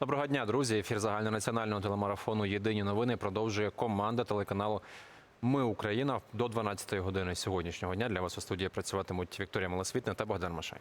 Доброго дня, друзі. Ефір загальнонаціонального телемарафону Єдині новини продовжує команда телеканалу Ми Україна до 12-ї години сьогоднішнього дня. Для вас у студії працюватимуть Вікторія Малосвітна та Богдан Машай.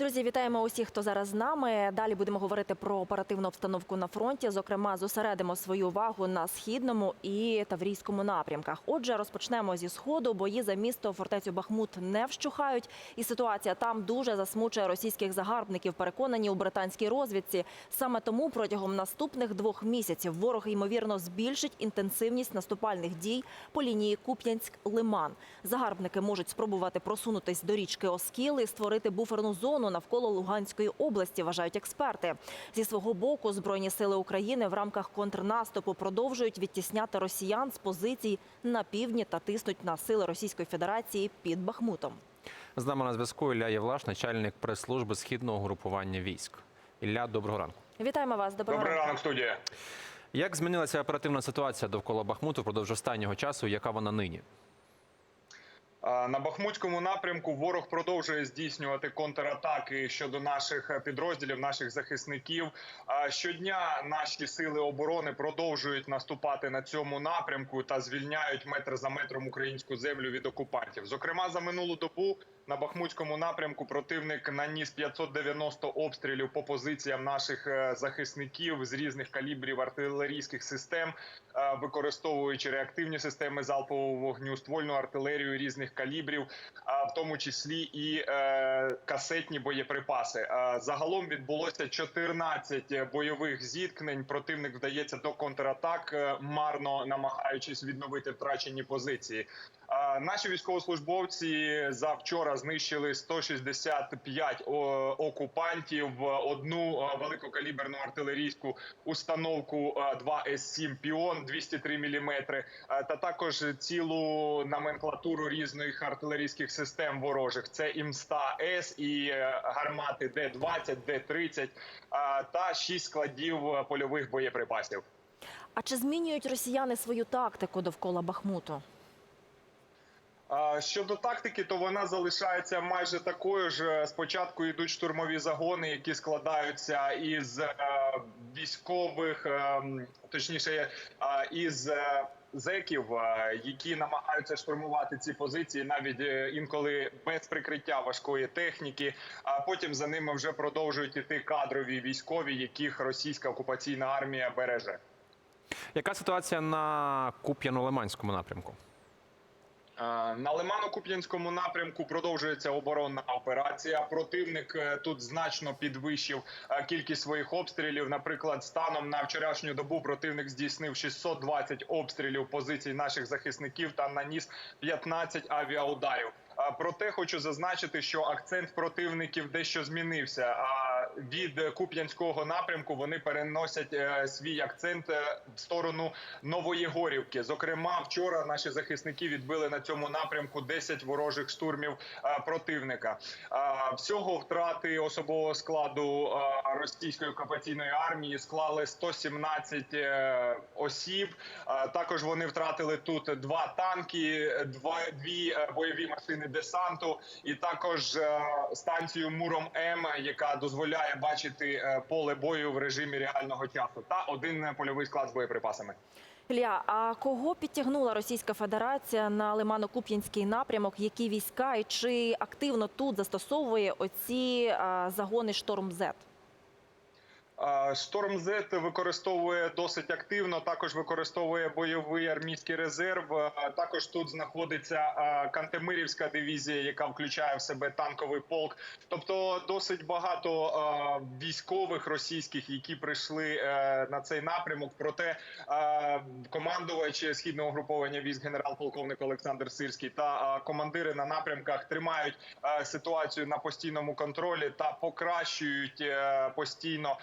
Друзі, вітаємо усіх, хто зараз з нами. Далі будемо говорити про оперативну обстановку на фронті. Зокрема, зосередимо свою увагу на східному і таврійському напрямках. Отже, розпочнемо зі сходу. Бої за місто фортецю Бахмут не вщухають, і ситуація там дуже засмучує російських загарбників. Переконані у британській розвідці. Саме тому протягом наступних двох місяців ворог ймовірно збільшить інтенсивність наступальних дій по лінії Куп'янськ-Лиман. Загарбники можуть спробувати просунутись до річки Оскіл і створити буферну зону навколо Луганської області, вважають експерти. Зі свого боку, збройні сили України в рамках контрнаступу продовжують відтісняти росіян з позицій на півдні та тиснуть на сили Російської Федерації під Бахмутом. З нами на зв'язку Ілля Євлаш, начальник прес-служби східного групування військ. Ілля, доброго ранку. Вітаємо вас. Доброго Добрий ранку. ранок, студія. Як змінилася оперативна ситуація довкола Бахмуту впродовж останнього часу? Яка вона нині? На Бахмутському напрямку ворог продовжує здійснювати контратаки щодо наших підрозділів, наших захисників. Щодня наші сили оборони продовжують наступати на цьому напрямку та звільняють метр за метром українську землю від окупантів. Зокрема, за минулу добу на Бахмутському напрямку противник наніс 590 обстрілів по позиціям наших е, захисників з різних калібрів артилерійських систем, е, використовуючи реактивні системи залпового вогню, ствольну артилерію різних калібрів, а в тому числі і е, касетні боєприпаси. Е, Загалом відбулося 14 бойових зіткнень. Противник вдається до контратак, е, марно намагаючись відновити втрачені позиції. Наші військовослужбовці завчора знищили 165 о, окупантів, одну великокаліберну артилерійську установку е, 2 С7 Піон 203 мм, та також цілу номенклатуру різних артилерійських систем ворожих. Це ІМ-100 С і е, гармати Д-20, Д-30 е, та 6 складів е, польових боєприпасів. А чи змінюють росіяни свою тактику довкола Бахмуту? Щодо тактики, то вона залишається майже такою ж. Спочатку йдуть штурмові загони, які складаються із е, військових, е, точніше, із зеків, які намагаються штурмувати ці позиції, навіть е, інколи без прикриття важкої техніки. А потім за ними вже продовжують іти кадрові військові, яких російська окупаційна армія береже. Яка ситуація на Куп'яно-Лиманському напрямку? Е, На Лимано-Куп'янському напрямку продовжується оборонна операція. Противник е, тут значно підвищив е, кількість своїх обстрілів. Наприклад, станом на вчорашню добу противник здійснив 620 обстрілів позицій наших захисників та наніс 15 авіаударів. Проте хочу зазначити, що акцент противників дещо змінився. Від Куп'янського напрямку вони переносять е, свій акцент е, в сторону Новоєгорівки. Зокрема, вчора наші захисники відбили на цьому напрямку 10 ворожих штурмів е, противника. Всього втрати особового складу російської окупаційної армії склали 117 е, осіб. Також вони втратили тут два танки, два дві бойові машини десанту, і також станцію Муром М, яка дозволяє бачити е, поле бою в режимі реального часу, та один е, польовий склад з боєприпасами. Ілля, а кого підтягнула Російська Федерація на Лимано-Куп'янський напрямок? Які війська і чи активно тут застосовує оці загони Шторм Зет? Шторм Z використовує досить активно. Також використовує бойовий армійський резерв. Також тут знаходиться Кантемирівська дивізія, яка включає в себе танковий полк. Тобто досить багато військових російських, які прийшли е, на цей напрямок. Проте командувач східного груповання військ генерал-полковник Олександр Сирський та командири на напрямках тримають ситуацію на постійному контролі та покращують е, постійно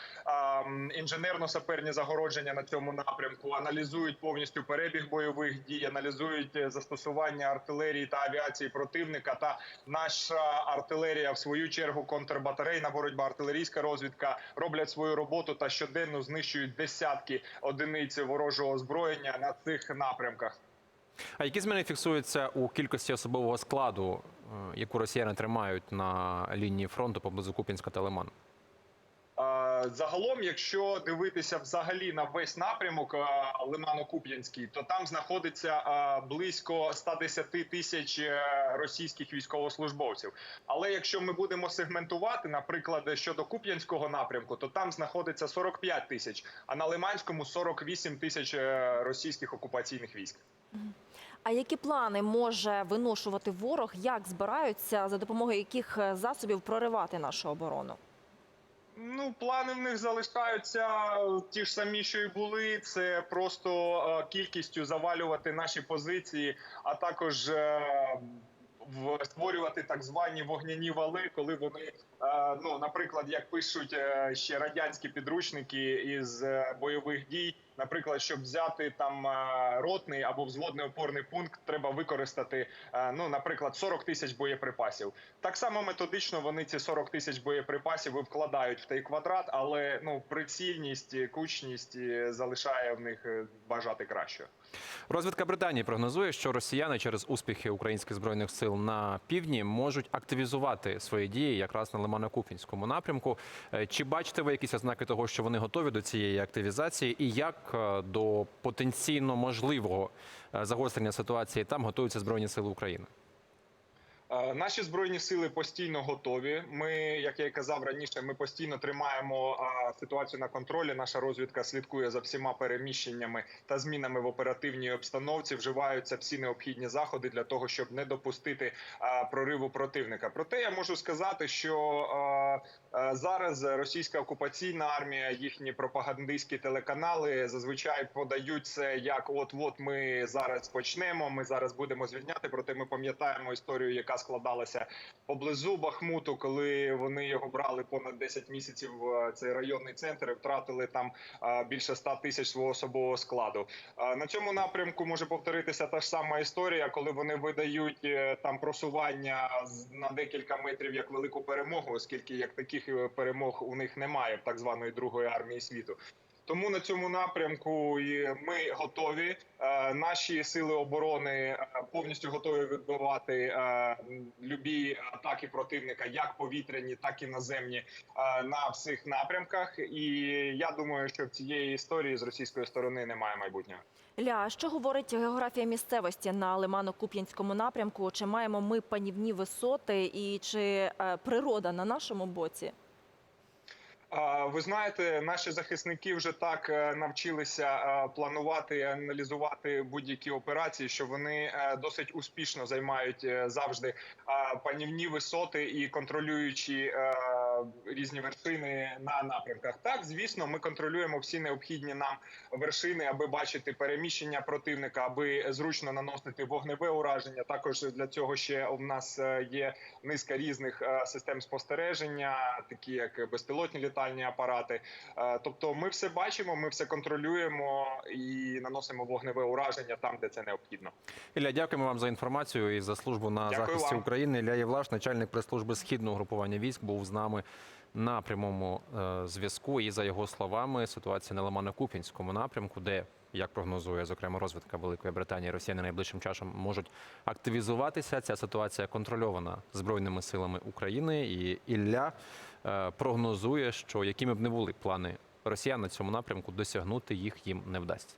інженерно-саперні загородження на цьому напрямку, аналізують повністю перебіг бойових дій, аналізують е, застосування артилерії та авіації противника. Та наша артилерія, в свою чергу, контрбатарейна боротьба, артилерійська розвідка роблять свою роботу та щоденно знищують десятки одиниць ворожого озброєння на цих напрямках. А які зміни фіксуються у кількості особового складу, е, яку росіяни тримають на лінії фронту поблизу Куп'янська та Лиману? Загалом, якщо дивитися взагалі на весь напрямок е, Лимано-Куп'янський, то там знаходиться е, близько 110 тисяч е, російських військовослужбовців. Але якщо ми будемо сегментувати, наприклад, щодо Куп'янського напрямку, то там знаходиться 45 тисяч, а на Лиманському 48 тисяч російських окупаційних військ. А які плани може виношувати ворог? Як збираються за допомогою яких засобів проривати нашу оборону? Ну, плани в них залишаються ті ж самі, що й були. Це просто е, кількістю завалювати наші позиції, а також е, створювати так звані вогняні вали, коли вони, ну, наприклад, як пишуть е, ще радянські підручники із е, бойових дій. Наприклад, щоб взяти там е, ротний або взводний опорний пункт, треба використати, е, ну, наприклад, 40 тисяч боєприпасів. Так само методично вони ці 40 тисяч боєприпасів і вкладають в той квадрат, але ну прицільність, кучність залишає в них е, бажати кращого. Розвідка Британії прогнозує, що росіяни через успіхи українських збройних сил на півдні можуть активізувати свої дії якраз на Лимано-Купінському напрямку. Е, Чи бачите ви якісь ознаки того, що вони готові до цієї активізації, і як е, до потенційно можливого е, загострення ситуації там готуються збройні сили України? Е, Наші збройні сили постійно готові. Ми, як я і казав раніше, ми постійно тримаємо ситуацію на контролі. Наша розвідка слідкує за всіма переміщеннями та змінами в оперативній обстановці. Вживаються всі необхідні заходи для того, щоб не допустити прориву противника. Проте я можу сказати, що зараз російська окупаційна армія, їхні пропагандистські телеканали зазвичай подають це як от от ми зараз почнемо. Ми зараз будемо звільняти. Проте ми пам'ятаємо історію, яка складалася поблизу Бахмуту, коли вони його брали понад 10 місяців. е, Цей районний центр і втратили там е, більше 100 тисяч свого особового складу. Е, На цьому напрямку може повторитися та ж сама історія, коли вони видають там просування на декілька метрів як велику перемогу, оскільки як таких перемог у них немає в так званої другої армії світу. Тому на цьому напрямку ми готові. Е, Наші сили оборони е, повністю готові відбивати е, любі атаки противника, як повітряні, так і наземні, на всіх напрямках. І я думаю, що в цієї історії з російської сторони немає майбутнього. Ля, що говорить географія місцевості на Лимано-Куп'янському напрямку? Чи маємо ми панівні висоти і чи природа на нашому боці? Ви знаєте, наші захисники вже так е, навчилися е, планувати і аналізувати будь-які операції, що вони е, досить успішно займають завжди панівні висоти і контролюючі різні вершини на напрямках. Так, звісно, ми контролюємо всі необхідні нам вершини, аби бачити переміщення противника, аби зручно наносити вогневе ураження. Також для цього ще у нас е, є низка різних е, систем спостереження, такі як безпілотні літальні апарати. Е, Тобто, ми все бачимо, ми все контролюємо і наносимо вогневе ураження там, де це необхідно. Ілля, дякуємо вам за інформацію і за службу на Дякую захисті вам. України. Ілля Євлаш, начальник прес-служби східного групування військ, був з нами на прямому е, зв'язку. І за його словами, ситуація на Лимано-Купінському напрямку, де як прогнозує зокрема розвідка Великої Британії, Росіяни найближчим часом можуть активізуватися. Ця ситуація контрольована збройними силами України. І Ілля е, прогнозує, що якими б не були плани росіян на цьому напрямку, досягнути їх їм не вдасться.